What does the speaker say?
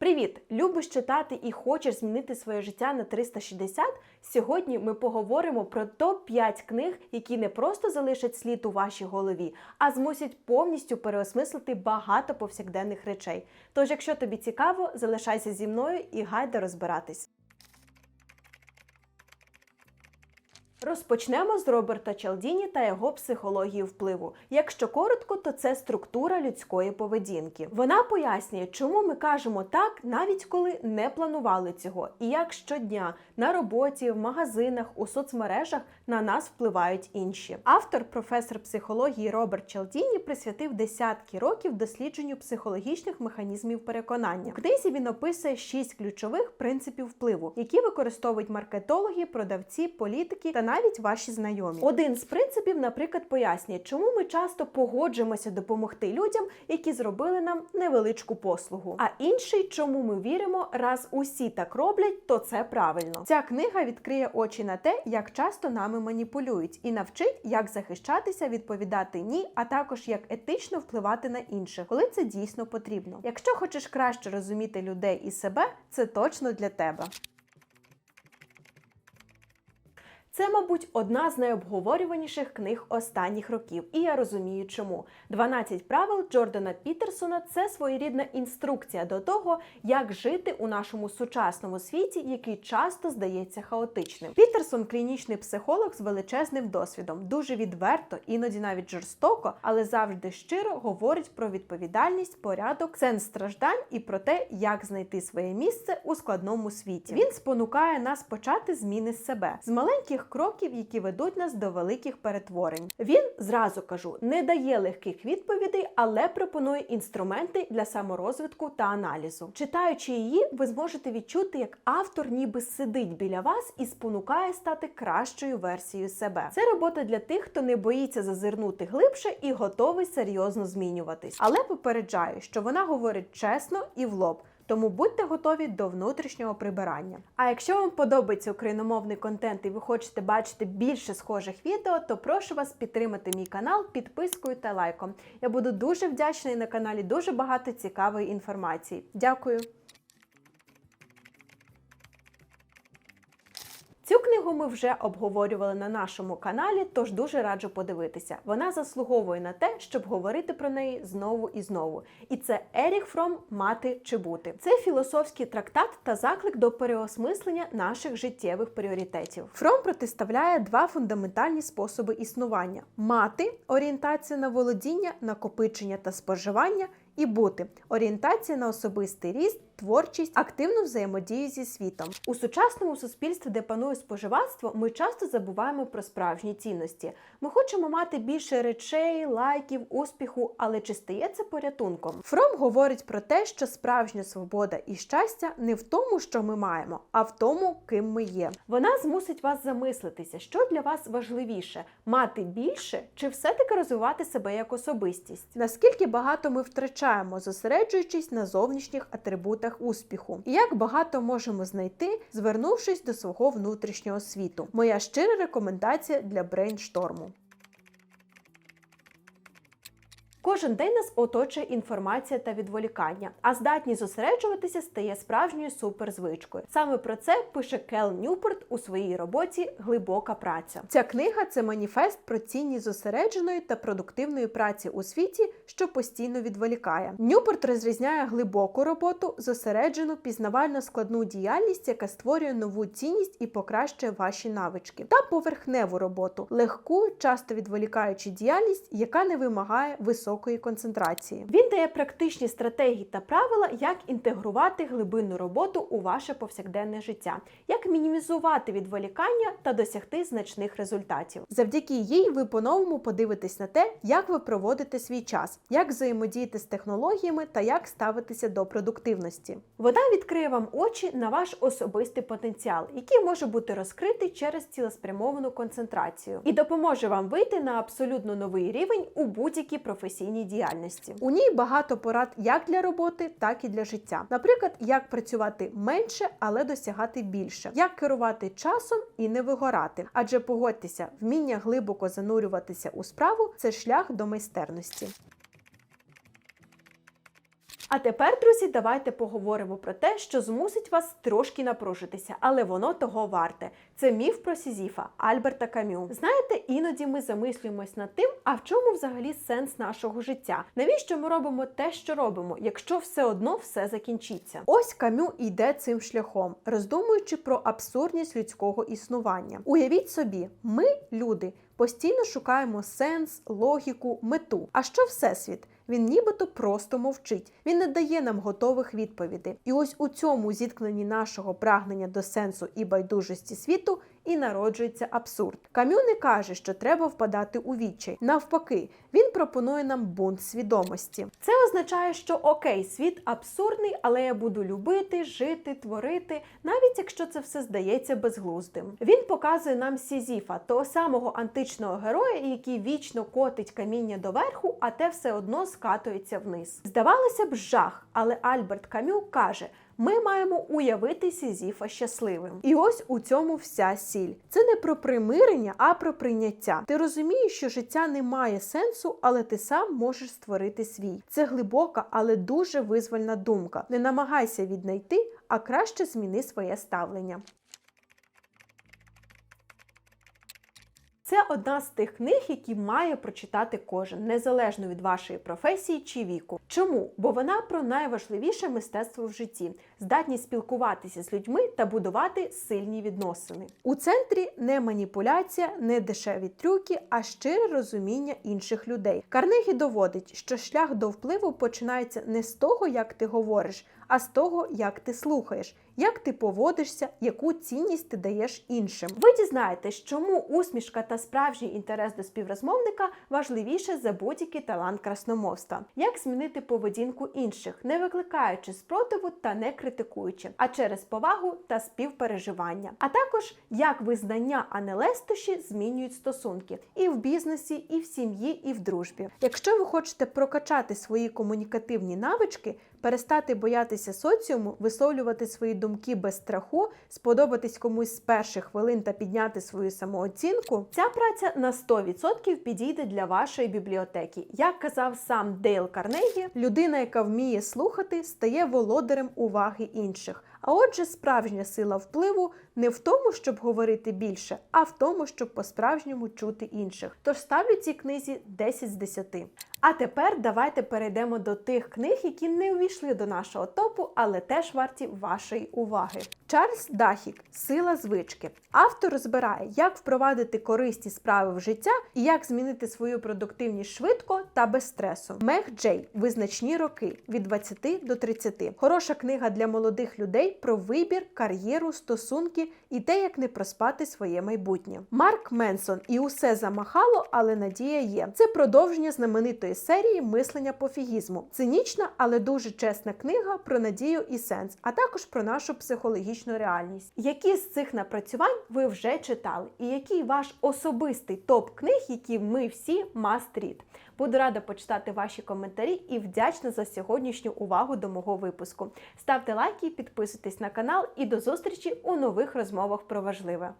Привіт! Любиш читати і хочеш змінити своє життя на 360? Сьогодні ми поговоримо про топ-5 книг, які не просто залишать слід у вашій голові, а змусять повністю переосмислити багато повсякденних речей. Тож, якщо тобі цікаво, залишайся зі мною і гайда розбиратись. Розпочнемо з Роберта Чалдіні та його психології впливу. Якщо коротко, то це структура людської поведінки. Вона пояснює, чому ми кажемо так, навіть коли не планували цього, і як щодня на роботі, в магазинах, у соцмережах на нас впливають інші. Автор, професор психології Роберт Чалдіні, присвятив десятки років дослідженню психологічних механізмів переконання. В книзі він описує шість ключових принципів впливу, які використовують маркетологи, продавці, політики та навіть ваші знайомі. Один з принципів, наприклад, пояснює, чому ми часто погоджуємося допомогти людям, які зробили нам невеличку послугу. А інший, чому ми віримо, раз усі так роблять, то це правильно. Ця книга відкриє очі на те, як часто нами маніпулюють, і навчить, як захищатися, відповідати ні, а також як етично впливати на інших, коли це дійсно потрібно. Якщо хочеш краще розуміти людей і себе, це точно для тебе. Це, мабуть, одна з найобговорюваніших книг останніх років, і я розумію, чому 12 правил Джордана Пітерсона це своєрідна інструкція до того, як жити у нашому сучасному світі, який часто здається хаотичним. Пітерсон клінічний психолог з величезним досвідом, дуже відверто, іноді навіть жорстоко, але завжди щиро говорить про відповідальність, порядок, сенс страждань і про те, як знайти своє місце у складному світі. Він спонукає нас почати зміни себе з маленьких кроків, які ведуть нас до великих перетворень. Він зразу кажу, не дає легких відповідей, але пропонує інструменти для саморозвитку та аналізу. Читаючи її, ви зможете відчути, як автор ніби сидить біля вас і спонукає стати кращою версією себе. Це робота для тих, хто не боїться зазирнути глибше і готовий серйозно змінюватись. Але попереджаю, що вона говорить чесно і в лоб. Тому будьте готові до внутрішнього прибирання. А якщо вам подобається україномовний контент і ви хочете бачити більше схожих відео, то прошу вас підтримати мій канал підпискою та лайком. Я буду дуже вдячна і на каналі дуже багато цікавої інформації. Дякую! Цю книгу ми вже обговорювали на нашому каналі, тож дуже раджу подивитися. Вона заслуговує на те, щоб говорити про неї знову і знову. І це Еріх Фром Мати чи бути. Це філософський трактат та заклик до переосмислення наших життєвих пріоритетів. Фром протиставляє два фундаментальні способи існування: мати орієнтація на володіння, накопичення та споживання. І бути орієнтація на особистий ріст, творчість, активну взаємодію зі світом. У сучасному суспільстві, де панує споживацтво, ми часто забуваємо про справжні цінності. Ми хочемо мати більше речей, лайків, успіху, але чи стає це порятунком? Фром говорить про те, що справжня свобода і щастя не в тому, що ми маємо, а в тому, ким ми є. Вона змусить вас замислитися, що для вас важливіше мати більше чи все-таки розвивати себе як особистість? Наскільки багато ми втрачаємо, зосереджуючись на зовнішніх атрибутах успіху, і як багато можемо знайти, звернувшись до свого внутрішнього світу. Моя щира рекомендація для брейншторму. Кожен день нас оточує інформація та відволікання, а здатність зосереджуватися стає справжньою суперзвичкою. Саме про це пише Кел Ньюпорт у своїй роботі Глибока праця. Ця книга це маніфест про цінність зосередженої та продуктивної праці у світі, що постійно відволікає. Ньюпорт розрізняє глибоку роботу, зосереджену, пізнавально складну діяльність, яка створює нову цінність і покращує ваші навички, та поверхневу роботу, легку, часто відволікаючу діяльність, яка не вимагає високої високої концентрації. Він дає практичні стратегії та правила, як інтегрувати глибинну роботу у ваше повсякденне життя, як мінімізувати відволікання та досягти значних результатів. Завдяки їй ви по-новому подивитесь на те, як ви проводите свій час, як взаємодіяти з технологіями та як ставитися до продуктивності. Вона відкриє вам очі на ваш особистий потенціал, який може бути розкритий через цілеспрямовану концентрацію, і допоможе вам вийти на абсолютно новий рівень у будь-якій професійній професійній діяльності. У ній багато порад як для роботи, так і для життя. Наприклад, як працювати менше, але досягати більше, як керувати часом і не вигорати. Адже погодьтеся, вміння глибоко занурюватися у справу це шлях до майстерності. А тепер, друзі, давайте поговоримо про те, що змусить вас трошки напружитися, але воно того варте. Це міф про Сізіфа Альберта Камю. Знаєте, іноді ми замислюємось над тим, а в чому взагалі сенс нашого життя? Навіщо ми робимо те, що робимо, якщо все одно все закінчиться? Ось Камю йде цим шляхом, роздумуючи про абсурдність людського існування. Уявіть собі, ми, люди, постійно шукаємо сенс, логіку, мету. А що всесвіт? Він нібито просто мовчить. Він не дає нам готових відповідей. І ось у цьому зіткненні нашого прагнення до сенсу і байдужості світу і народжується абсурд. Кам'ю не каже, що треба впадати у відчай. Навпаки, він пропонує нам бунт свідомості. Це означає, що окей, світ абсурдний, але я буду любити, жити, творити, навіть якщо це все здається безглуздим. Він показує нам Сізіфа, того самого античного героя, який вічно котить каміння доверху, а те все одно скатується вниз. Здавалося б, жах, але Альберт Камю каже. Ми маємо уявити Сізіфа щасливим. І ось у цьому вся сіль. Це не про примирення, а про прийняття. Ти розумієш, що життя не має сенсу, але ти сам можеш створити свій. Це глибока, але дуже визвольна думка. Не намагайся віднайти, а краще зміни своє ставлення. Це одна з тих книг, які має прочитати кожен, незалежно від вашої професії чи віку. Чому? Бо вона про найважливіше мистецтво в житті здатність спілкуватися з людьми та будувати сильні відносини. У центрі не маніпуляція, не дешеві трюки, а щире розуміння інших людей. Карнегі доводить, що шлях до впливу починається не з того, як ти говориш, а з того, як ти слухаєш, як ти поводишся, яку цінність ти даєш іншим. Ви дізнаєтесь, чому усмішка та справжній інтерес до співрозмовника важливіше за будь-який талант красномовства, як змінити поведінку інших, не викликаючи спротиву та не критикуючи, а через повагу та співпереживання, а також як визнання, а не лестощі змінюють стосунки і в бізнесі, і в сім'ї, і в дружбі. Якщо ви хочете прокачати свої комунікативні навички, перестати боятися соціуму, висловлювати свої думки без страху, сподобатись комусь з перших хвилин та підняти свою самооцінку. Ця праця на 100% підійде для вашої бібліотеки. Як казав сам Дейл Карнегі, людина, яка вміє слухати, стає володарем уваги інших. А отже, справжня сила впливу не в тому, щоб говорити більше, а в тому, щоб по-справжньому чути інших. Тож ставлю цій книзі 10 з 10. А тепер давайте перейдемо до тих книг, які не увійшли до нашого топу, але теж варті вашої уваги. Чарльз Дахік Сила звички. Автор розбирає, як впровадити корисні справи в життя і як змінити свою продуктивність швидко та без стресу. Мег Джей Визначні роки від 20 до 30. Хороша книга для молодих людей про вибір, кар'єру, стосунки і те, як не проспати своє майбутнє. Марк Менсон і усе замахало, але надія є. Це продовження знаменитої серії мислення пофігізму. Цинічна, але дуже чесна книга про надію і сенс, а також про нашу психологічну реальність. Які з цих напрацювань ви вже читали, і який ваш особистий топ книг, які ми всі read? Буду рада почитати ваші коментарі і вдячна за сьогоднішню увагу до мого випуску. Ставте лайки, підписуйтесь на канал і до зустрічі у нових розмовах про важливе.